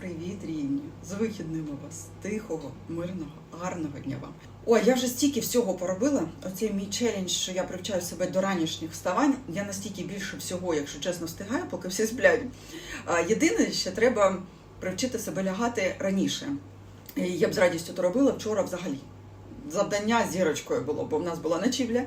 Привіт, рівні! З вихідними вас, тихого, мирного, гарного дня вам. Ой, я вже стільки всього поробила. Оцей мій челендж, що я привчаю себе до ранішніх вставань. Я настільки більше всього, якщо чесно, встигаю, поки всі сплять. Єдине, що треба привчити себе лягати раніше. Я б з радістю то робила вчора взагалі. Завдання зірочкою було, бо в нас була ночівля.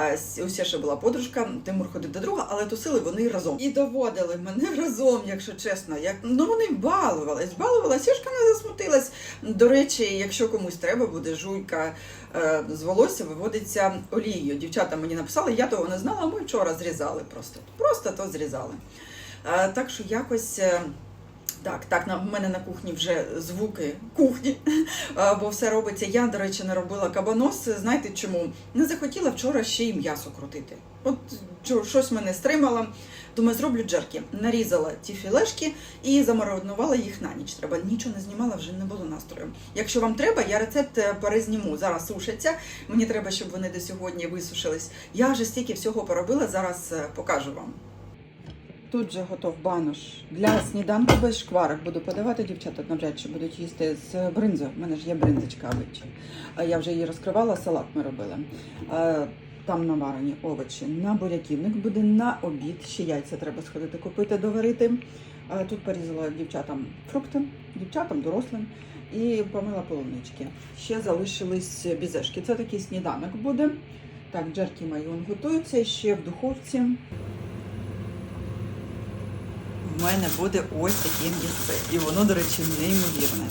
е, с- У Сєші була подружка, Тимур ходив до друга, але тусили вони разом. І доводили мене разом, якщо чесно. Як ну вони балувались, балувала, Сєшка не засмутилась. До речі, якщо комусь треба буде жуйка е, з волосся, виводиться олією. Дівчата мені написали, я того не знала, ми вчора зрізали просто. Просто то зрізали. Е, так що якось. Так, так, на в мене на кухні вже звуки кухні, бо все робиться. Я, до речі, не робила кабанос. Знаєте чому? Не захотіла вчора ще й м'ясо крутити. От щось мене стримало. Думаю, зроблю джерки. Нарізала ті філешки і замаринувала їх на ніч. Треба нічого не знімала, вже не було настрою. Якщо вам треба, я рецепт е, перезніму. Зараз сушаться. Мені треба, щоб вони до сьогодні висушились. Я вже стільки всього поробила. Зараз е, покажу вам. Тут же готов банош для сніданку без шкварок. Буду подавати дівчата, навряд чи будуть їсти з бринзою. У мене ж є бринзочка овочі. Я вже її розкривала, салат ми робили. Там наварені овочі на буряківник буде на обід. Ще яйця треба сходити купити, доварити. Тут порізала дівчатам фрукти, дівчатам, дорослим і помила полунички. Ще залишились бізешки. Це такий сніданок буде. Так, джерки мої он готуються ще в духовці в мене буде ось таке м'ясо. І воно, до речі, неймовірне.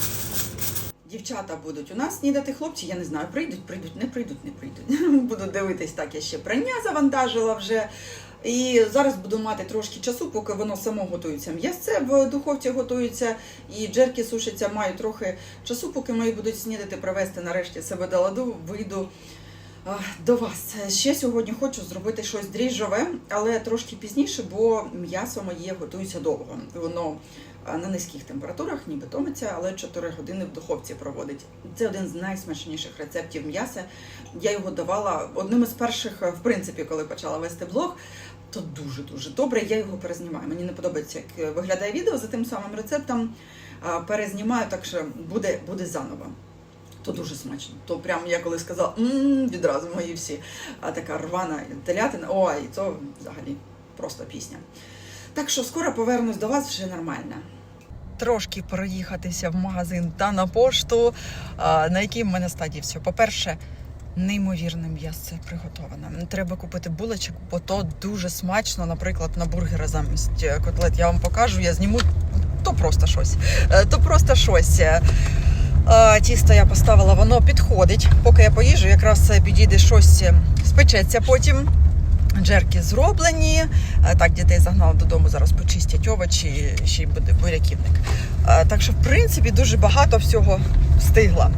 Дівчата будуть у нас снідати, хлопці, я не знаю, прийдуть, прийдуть, не прийдуть, не прийдуть. Буду дивитись, так я ще прання завантажила вже. І зараз буду мати трошки часу, поки воно само готується. М'ясце в духовці готується, і джерки сушаться. Маю трохи часу, поки мої будуть снідати, привезти нарешті себе до ладу, вийду до вас. Ще сьогодні хочу зробити щось дріжджове, але трошки пізніше, бо м'ясо моє готується довго. Воно на низьких температурах, ніби томиться, але 4 години в духовці проводить. Це один з найсмачніших рецептів м'яса. Я його давала одним із перших, в принципі, коли почала вести блог. То дуже дуже добре. Я його перезнімаю. Мені не подобається, як виглядає відео за тим самим рецептом. Перезнімаю, так що буде, буде заново. То дуже смачно. То прям я коли сказала «М, відразу мої всі. А така рвана телятина. Ой, то взагалі просто пісня. Так що скоро повернусь до вас вже нормально. Трошки проїхатися в магазин та на пошту. На якій в мене стадії все. По-перше, неймовірне м'ясо приготоване. Треба купити булочок, бо то дуже смачно, наприклад, на бургери замість е, котлет. Я вам покажу, я зніму. То просто щось. Е, То просто щось. Тісто я поставила, воно підходить. Поки я поїжджу, якраз підійде щось, е, спечеться потім. Джерки зроблені. Е, Так, дітей загнала додому, зараз почистять овочі, ще й буде буряківник. Е, Так що, в принципі, дуже багато всього встигла.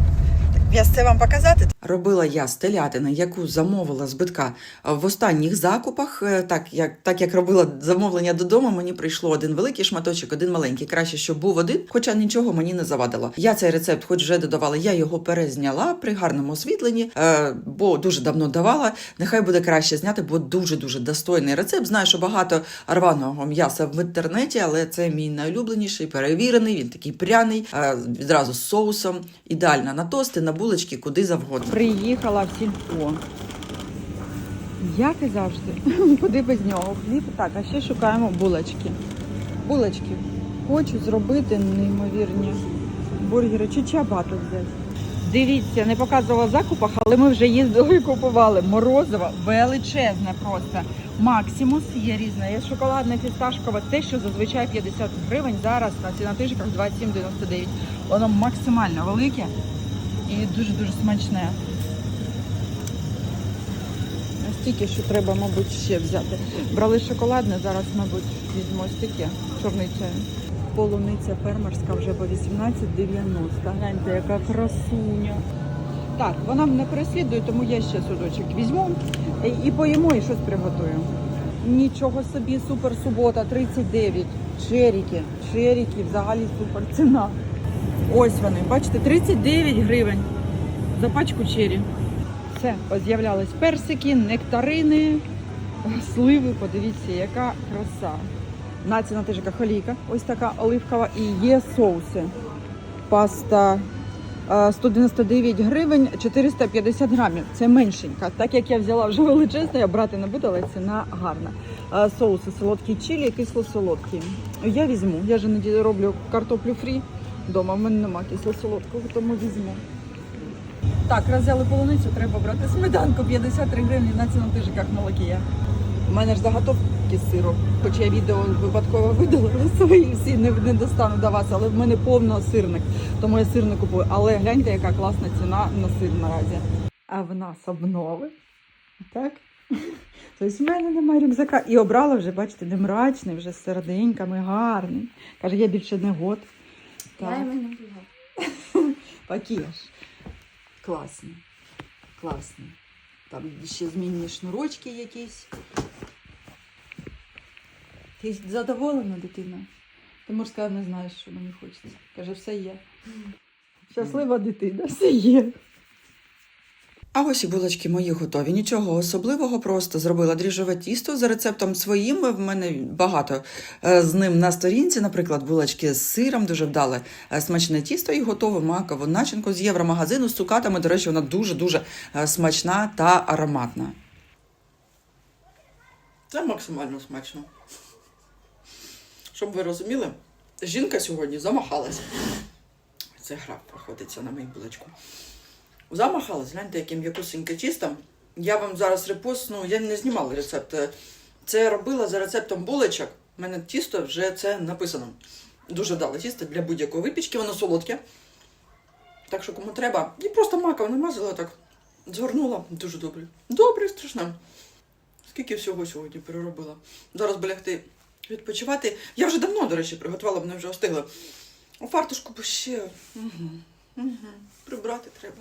Я це вам показати. Робила я з телятини, яку замовила збитка в останніх закупах. Е, Так як, так як робила замовлення додому, мені прийшло один великий шматочок, один маленький. Краще, щоб був один, хоча нічого мені не завадило. Я цей рецепт, хоч вже додавала, я його перезняла при гарному освітленні, е, бо дуже давно давала. Нехай буде краще зняти, бо дуже дуже достойний рецепт. Знаю, що багато рваного м'яса в інтернеті, але це мій найулюбленіший, перевірений. Він такий пряний, е, відразу з соусом. Ідеально на тости, на булочки, куди завгодно. Приїхала в сільпо. Як і завжди. Куди без нього? Хліб. Так, а ще шукаємо булочки. Булочки. Хочу зробити неймовірні бургери чи чабату взяти. Дивіться, не показувала закупах, але ми вже їздили і купували. Морозиво величезне просто. Максимус є різне. Є шоколадне, фісташкове, те, що зазвичай 50 гривень, зараз на цінотижках 27,99. Воно максимально велике і дуже-дуже смачне. Настільки, що треба, мабуть, ще взяти. Брали шоколадне, зараз, мабуть, ось таке чорниця. Полуниця фермерська вже по 18,90. Гляньте, яка красуня. Так, вона мене переслідує, тому я ще судочок візьму і поїмо, і щось приготую. Нічого собі, супер субота, 39. Черіки. Черіки, взагалі супер ціна. Ось вони, бачите, 39 гривень за пачку чері. Все, з'являлись персики, нектарини, сливи. Подивіться, яка краса. Націна теж яка ось така оливкова, і є соуси. Паста е, 199 гривень 450 грамів. Це меншенька. Так як я взяла вже величезну, я брати не буду, але ціна гарна. Е, Соуси солодкі чилі кисло-солодкі. Я візьму. Я ж іноді роблю картоплю фрі. Дома в мене нема кисло-солодкого, тому візьму. Так, раз взяли полуницю, треба брати сметанку 53 гривні на ціну тижиках молокія. У мене ж заготовки з сиру, хоч я відео випадково видалила свої всі не, не достану до вас, але в мене повно сирник, тому я сир не купую. Але гляньте, яка класна ціна на сир наразі. А в нас обнови. Так? Тобто в мене немає рюкзака. І обрала вже, бачите, не мрачний, вже з серединками, гарний. Каже, я більше не год. Я йому не була. Пакіж. Класний. Там ще змінні шнурочки якісь. Ти задоволена, дитина? Ти можеш сказати, не знаєш, що мені хочеться. Каже, все є. Щаслива дитина, все є. А ось і булочки мої готові. Нічого особливого, просто зробила дріжджове тісто за рецептом своїм. В мене багато е, з ним на сторінці, наприклад, булочки з сиром, дуже вдале е, смачне тісто і готову макову начинку з євромагазину з цукатами. До речі, вона дуже-дуже е, смачна та ароматна. Це максимально смачно. Щоб ви розуміли, жінка сьогодні замахалася. Це гра проходиться на мою булочку. Замахалась, гляньте, яке м'якусеньке тісто. Я вам зараз репостну, я не знімала рецепт. Це робила за рецептом булочок. У мене тісто вже це написано. Дуже дали тісто для будь-якої випічки, воно солодке. Так що кому треба. І просто маком намазала так. Згорнула. Дуже добре. Добре, страшно. Скільки всього сьогодні переробила. Зараз би лягти відпочивати. Я вже давно, до речі, приготувала, мене вже остигли. У фартушку ще. Угу. Угу. Прибрати треба.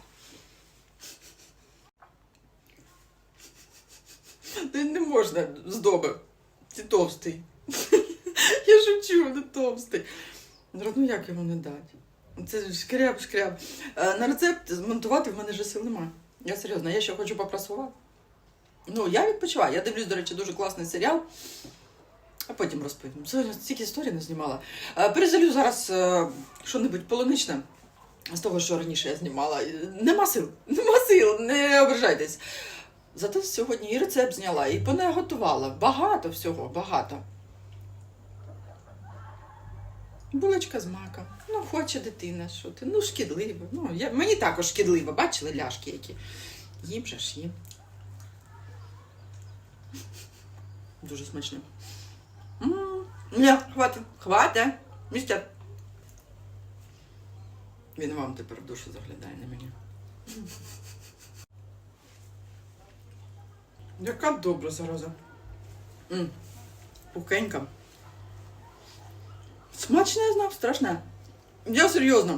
не можна здоби. Ти товстий. Я шучу, не товстий. Ну як йому не дати? Це шкряб, шкряб. Е, На рецепт змонтувати в мене вже сил немає. Я серйозно, я ще хочу попрасувати. Ну, я відпочиваю. Я дивлюсь, до речі, дуже класний серіал. А потім розповім. Сьогодні стільки історій не знімала. Е, Перезалю зараз е, що-небудь полуничне з того, що раніше я знімала. Нема сил, нема сил, не ображайтесь. Зато сьогодні і рецепт зняла, і понаготувала. Багато всього, багато. Булочка з маком. Ну, хоче дитина, що ти. Ну, шкідливо. Ну, я, мені також шкідливо. Бачили ляшки які. Їм же ж їм. Дуже смачно. Ні, хватить, хватить. Містер. Він вам тепер в душу заглядає на мені. Яка добра зараза. М, Пухенька. Смачне, знав, страшне. Я серйозно.